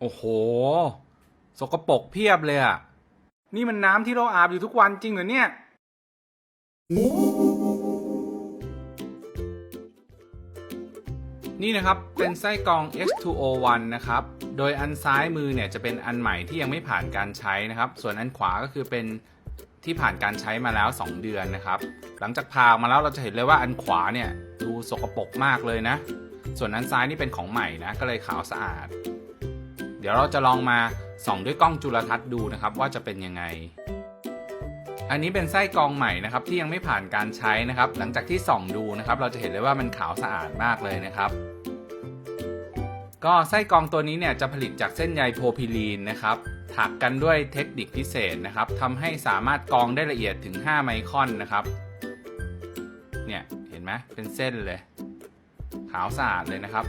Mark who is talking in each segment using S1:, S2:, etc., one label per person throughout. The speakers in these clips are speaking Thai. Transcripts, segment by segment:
S1: โอ้โห สกปรกเพียบเลยอะนี่มันน้ำที่เราอาบอยู่ทุกวันจริงเหรอเนี่ย นี่นะครับ เป็นไส้กรอง H2O1 นะครับ โดยอันซ้ายมือเนี่ยจะเป็นอันใหม่ที่ยังไม่ผ่านการใช้นะครับ ส่วนอันขวาก็คือเป็นที่ผ่านการใช้มาแล้ว 2 เดือนนะครับ หลังจากพามาแล้วเราจะเห็นเลยว่าอันขวาเนี่ยดูสกปรกมากเลยนะ ส่วนอันซ้ายนี่เป็นของใหม่นะ ก็เลยขาวสะอาด ดี๋ยวเราจะลองมาส่องด้วยกล้องจุลทรรศน์ดูนะครับว่าจะเป็นยังไง อันนี้เป็นไส้กรองใหม่นะครับที่ยังไม่ผ่านการใช้นะครับ หลังจากที่ส่องดูนะครับเราจะเห็นเลยว่ามันขาวสะอาดมากเลยนะครับ ก็ไส้กรองตัวนี้เนี่ยจะผลิตจากเส้นใยโพพิลีนนะครับถักกันด้วยเทคนิคพิเศษนะครับทำให้สามารถกรองได้ละเอียดถึง 5 ไมครอนนะครับ เนี่ยเห็นไหมเป็นเส้นเลย ขาวสะอาดเลยนะครับ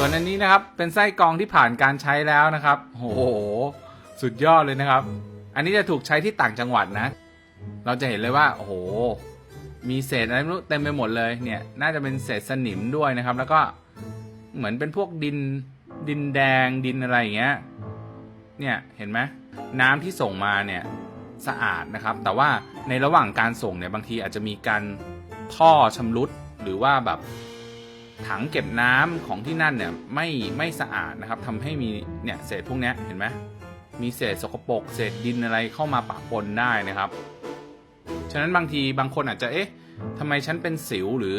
S1: ส่วนอันนี้นะครับเป็นไส้กรองที่ผ่านการใช้แล้วนะครับโอ้โหสุดยอดเลยนะครับ อันนี้จะถูกใช้ที่ต่างจังหวัดนะ เราจะเห็นเลยว่าโอ้โหมีเศษอะไรไม่รู้เต็มไปหมดเลยเนี่ยน่าจะเป็นเศษสนิมด้วยนะครับ แล้วก็เหมือนเป็นพวกดินดินแดงดินอะไรอย่างเงี้ยเนี่ยเห็นไหมน้ำที่ส่งมาเนี่ยสะอาดนะครับ แต่ว่าในระหว่างการส่งเนี่ยบางทีอาจจะมีการท่อชำรุดหรือว่าแบบ ถังเก็บน้ำของที่นั่นเนี่ยไม่ไม่สะอาดนะครับทำให้มีเนี่ยเศษพวกนี้เห็นไหมมีเศษสกปรกเศษดินอะไรเข้ามาปะปนได้นะครับ ฉะนั้นบางทีบางคนอาจจะเอ๊ะทำไมฉันเป็นสิวหรือ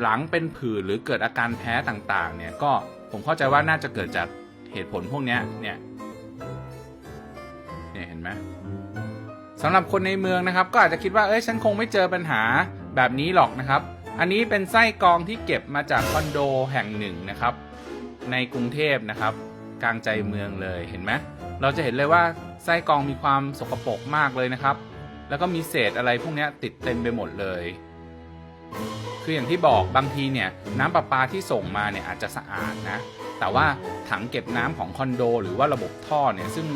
S1: หลังเป็นผื่นหรือเกิดอาการแพ้ต่างๆ เนี่ยก็ผมเข้าใจว่าน่าจะเกิดจากเหตุผลพวกนี้เนี่ยเนี่ยเห็นไหมสำหรับคนในเมืองนะครับ ก็อาจจะคิดว่าเอ้ยฉันคงไม่เจอปัญหาแบบนี้หรอกนะครับ อันนี้เป็นไส้กรองที่เก็บมาจากคอนโดแห่งหนึ่งนะครับ ในกรุงเทพนะครับ กลางใจเมืองเลยเห็นไหมเราจะเห็นเลยว่าไส้กรองมีความสกปรกมากเลยนะครับ แล้วก็มีเศษอะไรพวกนี้ติดเต็มไปหมดเลย คืออย่างที่บอกบางทีเนี่ยน้ำประปาที่ส่งมาเนี่ยอาจจะสะอาดนะ แต่ว่าถังเก็บน้ำของคอนโด หรือว่าระบบท่อเนี่ยซึ่ง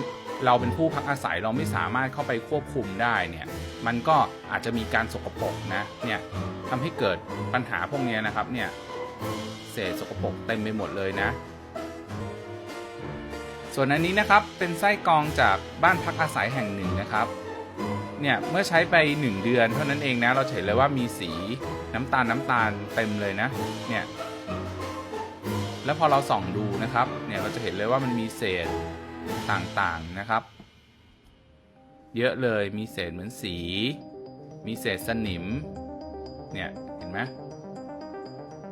S1: เราเป็นผู้พักอาศัยเราไม่สามารถเข้าไปควบคุมได้เนี่ยมันก็อาจจะมีการสกปรกนะเนี่ยทำให้เกิดปัญหาพวกนี้นะครับเนี่ยเศษสกปรกเต็มไปหมดเลยนะ ส่วนอันนี้นะครับเป็นไส้กรองจากบ้านพักอาศัยแห่งหนึ่งนะครับเนี่ยเมื่อใช้ไป 1 เดือนเท่านั้นเองนะเราเห็นเลยว่ามีสีน้ำตาลน้ำตาลเต็มเลยนะเนี่ยแล้วพอเราส่องดูนะครับเนี่ยเราจะเห็นเลยว่ามันมีเศษ ต่างๆนะครับ เยอะเลยมีเศษเหมือนสี มีเศษสนิม เนี่ย เห็นไหม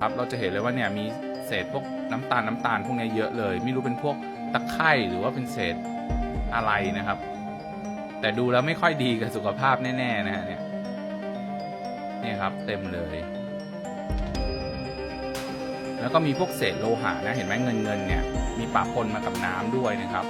S1: ครับเราจะเห็นเลยว่าเนี่ยมีเศษพวกน้ำตาลน้ำตาลพวกนี้เยอะเลย ไม่รู้เป็นพวกตะไคร่หรือว่าเป็นเศษอะไรนะครับ แต่ดูแล้วไม่ค่อยดีกับสุขภาพแน่ๆนะฮะเนี่ยเนี่ยครับเต็มเลย แล้วก็มีพวกเศษโลหะนะเห็นไหมเงินเงินเนี่ยมีปะปนมากับน้ำด้วยนะครับ